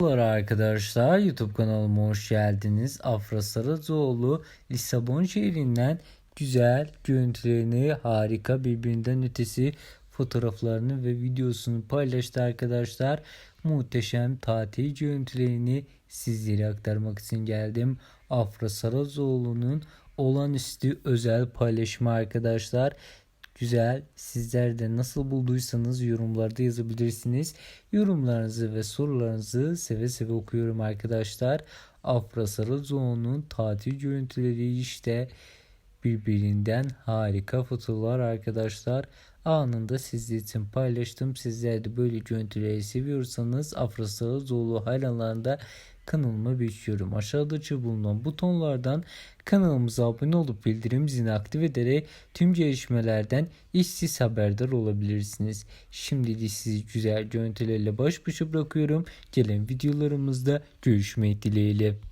Merhabalar arkadaşlar YouTube kanalıma hoş geldiniz. Afra Saracoğlu Lisabon şehrinden güzel görüntülerini harika birbirinden ötesi fotoğraflarını ve videosunu paylaştı arkadaşlar. Muhteşem tatil görüntülerini sizlere aktarmak için geldim. Afra Saracoğlu'nun olağanüstü özel paylaşımı arkadaşlar. Güzel. Sizler de nasıl bulduysanız yorumlarda yazabilirsiniz. Yorumlarınızı ve sorularınızı seve seve okuyorum arkadaşlar. Afra Sarızoğlu'nun tatil görüntüleri işte birbirinden harika fotoğraflar arkadaşlar. Anında sizler için paylaştım. Sizler de böyle görüntüleri seviyorsanız Afra Sarızoğlu hayranlarında kanalıma bekliyorum. Aşağıda bulunan butonlardan kanalımıza abone olup bildirim zilini aktif ederek tüm gelişmelerden işsiz haberdar olabilirsiniz. Şimdi de sizi güzel görüntülerle baş başa bırakıyorum. Gelen videolarımızda görüşmeyi dileğiyle.